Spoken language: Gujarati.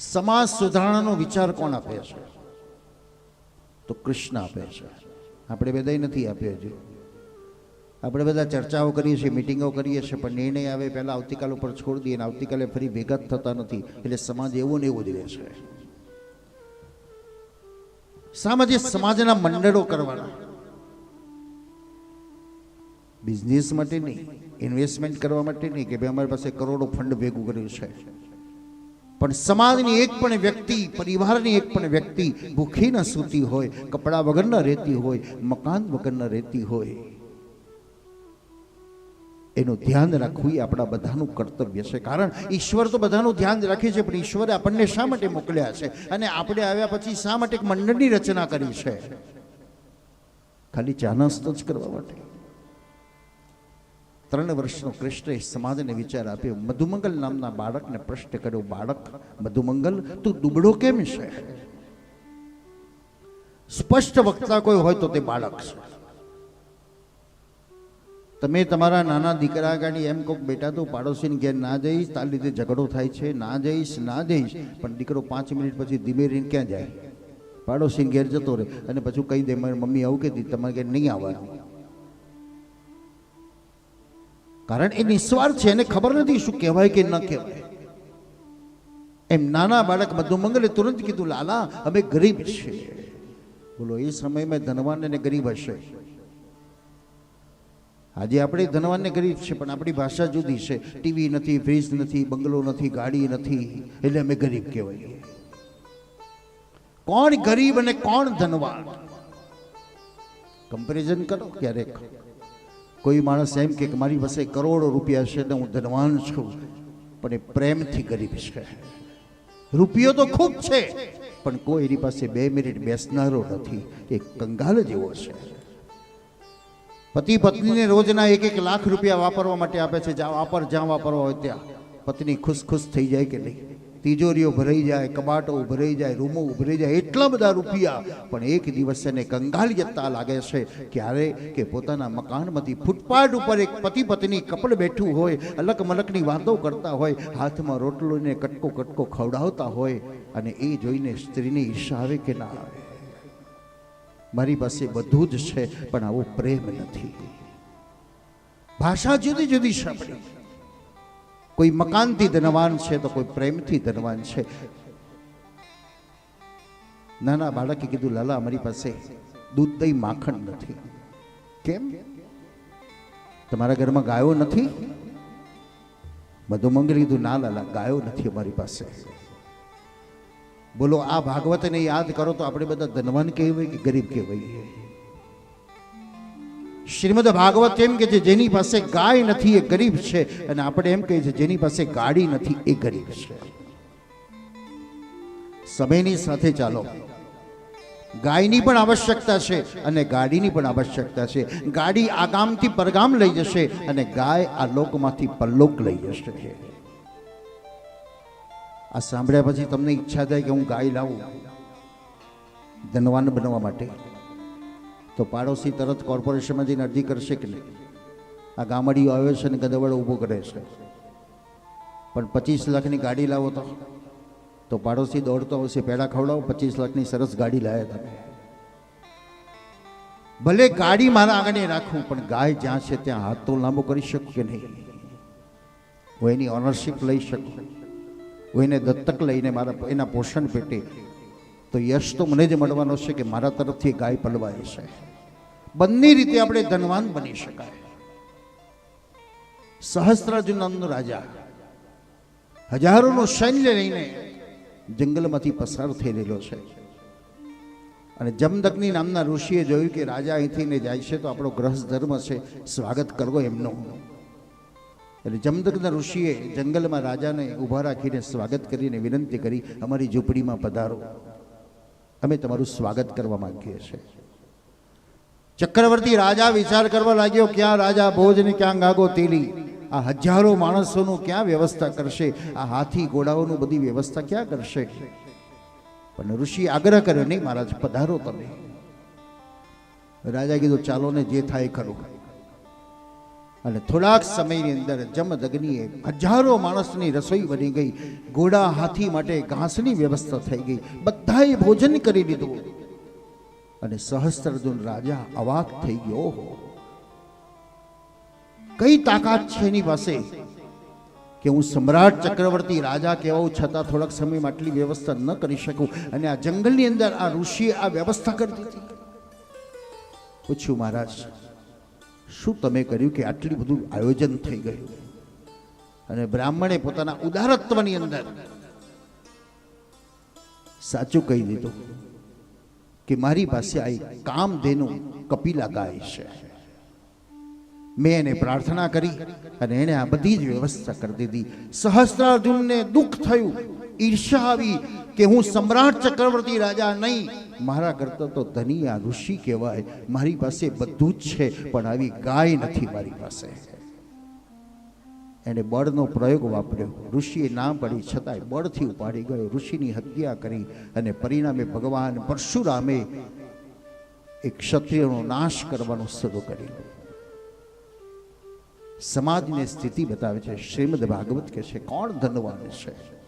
સમાજ સુધારણાનો વિચાર કોણ આપે છે? તો કૃષ્ણ આપે છે. આપણે બધા નથી આપ્યો હજુ. આપણે બધા ચર્ચાઓ કરીએ છીએ, મિટિંગો કરીએ છીએ, પણ નિર્ણય આવે પહેલાં આવતીકાલ ઉપર છોડી દઈએ અને આવતીકાલે ફરી ભેગા થતા નથી. એટલે સમાજ એવો ને એવો જ રહે છે. સામાજિક સમાજના મંડળો કરવાના? બિઝનેસ માટે નહીં, ઇન્વેસ્ટમેન્ટ કરવા માટે નહીં, કે ભાઈ અમારી પાસે કરોડો ફંડ ભેગું કર્યું છે. પણ સમાજની એક પણ વ્યક્તિ, પરિવારની એક પણ વ્યક્તિ ભૂખી ન સૂતી હોય, કપડા વગર ન રહેતી હોય, મકાન વગર ન રહેતી હોય. એનું ધ્યાન રાખવું એ આપણા બધાનું કર્તવ્ય છે. કારણ ઈશ્વર તો બધાનું ધ્યાન રાખે છે, પણ ઈશ્વરે આપણને શા માટે મોકલ્યા છે? અને આપણે આવ્યા પછી શા માટે એક મંડળની રચના કરી છે? ખાલી ચાનસ્તો જ કરવા માટે. ત્રણ વર્ષનો કૃષ્ણએ સમાજને વિચાર આપ્યો, મધુમંગલ નામના બાળકને પ્રશ્ન કર્યો, બાળક, મધુમંગલ, તું દુબળો કેમ છે? સ્પષ્ટ વક્તા કોઈ હોય તો તે બાળક છે. તમે તમારા નાના દીકરા ગાડી એમ કહો બેટા તું પાડોશીને ઘેર ના જઈશ, તાર લીધે ઝઘડો થાય છે, ના જઈશ ના જઈશ, પણ દીકરો પાંચ મિનિટ પછી ધીમે રહીને ક્યાં જાય? પાડોશીને ઘેર જતો રહે અને પછી કહી દે, મારી મમ્મી આવું કહેતી, તમારે ઘેર નહીં આવવાનું. કારણ એ નિસ્વાર્થ છે એને ખબર નથી શું કહેવાય કે ન કહેવાય. એમ નાના બાળક મધુમંગલે તુરંત કીધું, લાલા, અમે ગરીબ છીએ. બોલો, એ સમયમાં ધનવાન અને ગરીબ હશે. આજે આપણે ધનવાન ને ગરીબ છે, પણ આપણી ભાષા જુદી છે. ટીવી નથી, ફ્રીજ નથી, બંગલો નથી, ગાડી નથી. એટલે અમે ગરીબ કહેવાય. કોણ ગરીબ અને કોણ ધનવાન? કમ્પેરિઝન કરો ક્યારેક. કોઈ માણસ એમ કે મારી પાસે કરોડો રૂપિયા છે ને હું ધનવાન છું, પણ એ પ્રેમથી ગરીબ છે. રૂપિયો તો ખૂબ છે, પણ કોઈ એની પાસે બે મિનિટ બેસનારો નથી, એ કંગાલ જેવો છે. પતિ પત્નીને રોજના એક એક લાખ રૂપિયા વાપરવા માટે આપે છે, જ્યાં વાપર, જ્યાં વાપરવા હોય ત્યાં. પત્ની ખુશ ખુશ થઈ જાય કે નહીં? તિજોરીઓ ભરાઈ જાય, કબાટો ભરાઈ જાય, રૂમો ભરાઈ જાય, એટલા બધા રૂપિયા. પણ એક દિવસ એને કંગાલિયતતા લાગે છે ક્યારે? કે પોતાના મકાનમાંથી ફૂટપાથ ઉપર એક પતિ પત્ની કપડ બેઠું હોય અલગ મલકની વાતો કરતા હોય, હાથમાં રોટલો ને કટકો કટકો ખવડાવતા હોય, અને એ જોઈને સ્ત્રીને ઈર્ષા આવે કે ના આવે. મારી પાસે બધું જ છે, પણ આવો પ્રેમ નથી. ભાષા જુદી જુદી આપણી કોઈ મકાનથી ધનવાન છે તો કોઈ પ્રેમથી ધનવાન છે. નાના બાળકે કીધું, લાલા, અમારી પાસે દૂધ દહીં માખણ નથી. કેમ? તમારા ઘરમાં ગાયો નથી? મધુમંગલ કીધું ના, લાલા, ગાયો નથી અમારી પાસે. બોલો, આ ભાગવતને યાદ કરો તો આપણે બધા ધનવાન કહેવાય કે ગરીબ કહેવાય? શ્રીમદ ભાગવત એમ કે છે, જેની પાસે ગાય નથી, એ ગરીબ છે. અને આપણે એમ કહીએ છીએ, જેની પાસે ગાડી નથી, એ ગરીબ છે. સમયની સાથે ચાલો. ગાયની પણ આવશ્યકતા છે અને ગાડીની પણ આવશ્યકતા છે. ગાડી આ ગામથી પરગામ લઈ જશે અને ગાય આ લોકમાંથી પરલોક લઈ જશે. આ સાંભળ્યા પછી તમને ઈચ્છા થાય કે હું ગાય લાવું ધનવાન બનવા માટે? તો પાડોશી તરત કોર્પોરેશનમાં જઈને અરજી કરશે કે નહીં? આ ગામડીઓ આવે છે અને ગદવડ ઊભો કરે છે. પણ પચીસ લાખની ગાડી લાવો તો? તો પાડોશી દોડતો આવશે. પેડા ખવડાવો, પચીસ લાખની સરસ ગાડી લાવ્યા તમે. ભલે ગાડી મારા આગળ રાખવું પણ ગાય જ્યાં છે ત્યાં હાથ તો લાંબો કરી શકું કે નહીં? હું એની ઓનરશિપ લઈ શકું. હું એને દત્તક લઈને મારા એના પોષણ પેટે. તો યશ તો મને જ મળવાનો છે કે મારા તરફથી ગાય પલવાય છે. બંને રીતે આપણે ધનવાન બની શકાય. સહસ્ત્રાર્જુનંદ રાજા. હજારોનું સૈન્ય લઈને જંગલમાંથી પસાર થઈ રહેલો છે. અને જમદગ્નિ નામના ઋષિએ જોયું કે રાજા અહીંથી ને જાય છે તો આપણો ગ્રહસ્થ ધર્મ છે, સ્વાગત કરવો એમનો. એટલે જમદગ્ન ઋષિએ જંગલમાં રાજાને ઊભા રાખીને સ્વાગત કરીને વિનંતી કરી, અમારી ઝૂંપડીમાં પધારો. અમે તમારું સ્વાગત કરવા માંગીએ છીએ. ચક્રવર્તી રાજા વિચાર કરવા લાગ્યો, ક્યાં રાજા ભોજ ને ક્યાં ગાગો તેલી? આ હજારો માણસોનું ક્યાં વ્યવસ્થા કરશે? આ હાથી ઘોડાઓનું બધી વ્યવસ્થા ક્યાં કરશે? પણ ઋષિ આગ્રહ કર્યો, નહીં મહારાજ, પધારો તમે. રાજા કીધું, ચાલો ને, જે થાય ખરું. અને થોડાક સમયની અંદર જમદગ્નિએ હજારો માણસની રસોઈ બની ગઈ. ઘોડા હાથી માટે ઘાસની વ્યવસ્થા થઈ ગઈ. બધાએ ભોજન કરી લીધું. અને સહસ્ત્રજુન રાજા અવાક થઈ ગયો હો. કઈ તાકાત છે એની પાસે? કે હું સમ્રાટ ચક્રવર્તી રાજા કહેવાઉં છતાં થોડાક સમયમાં આટલી વ્યવસ્થા ન કરી શકું અને આ જંગલની અંદર આ ઋષિએ આ વ્યવસ્થા કરી દીધી પૂછ્યું મહારાજ, શું તમે કર્યું કે આટલું બધું આયોજન થઈ ગયું? અને બ્રાહ્મણે પોતાના ઉદારત્વની અંદર સાચું કહી દીધું. કે મારી પાસે આ કામધેનું કપિલા ગાય છે. મેં એને પ્રાર્થના કરી અને એણે આ બધી જ વ્યવસ્થા કરી દીધી. સહસ્ત્રાર્જુનને દુઃખ થયું ઈર્ષા આવી કે હું સમ્રાટ ચક્રવર્તી રાજા નહીં. મારા કરતા તો ધની આ ઋષિ કહેવાય. મારી પાસે બધું જ છે, પણ આવી ગાય નથી મારી પાસે. એને બળનો પ્રયોગ વાપર્યો. ઋષિએ ના પડી, છતાંય બળથી ઉપાડી ગયો. ઋષિની હત્યા કરી અને પરિણામે ભગવાન પરશુરામે એક ક્ષત્રિયનો નાશ કરવાનું શરૂ કર્યું સમાજની સ્થિતિ બતાવે છે. શ્રીમદ ભાગવત કે છે, કોણ ધનવાન છે?